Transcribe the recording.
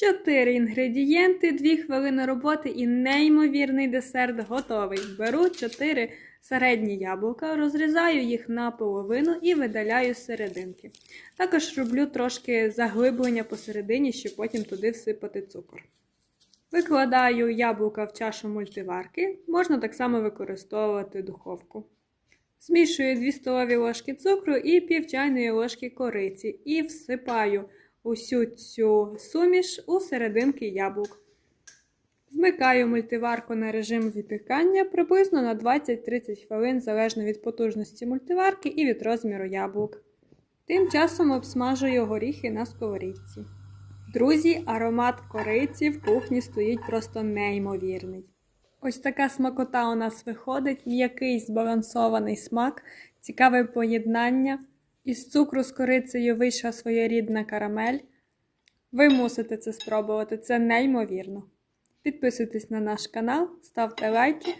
Чотири інгредієнти, 2 хвилини роботи і неймовірний десерт готовий. Беру 4 середні яблука, розрізаю їх на половину і видаляю серединки. Також роблю трошки заглиблення посередині, щоб потім туди всипати цукор. Викладаю яблука в чашу мультиварки, можна так само використовувати духовку. Змішую 2 столові ложки цукру і пів чайної ложки кориці і всипаю усю цю суміш у серединки яблук. Вмикаю мультиварку на режим випікання приблизно на 20-30 хвилин залежно від потужності мультиварки і від розміру яблук. Тим часом обсмажую горіхи на сковорідці. Друзі, аромат кориці в кухні стоїть просто неймовірний. Ось така смакота у нас виходить, м'який збалансований смак, цікаве поєднання. Із цукру з корицею вийшла своєрідна карамель. Ви мусите це спробувати, це неймовірно. Підписуйтесь на наш канал, ставте лайки,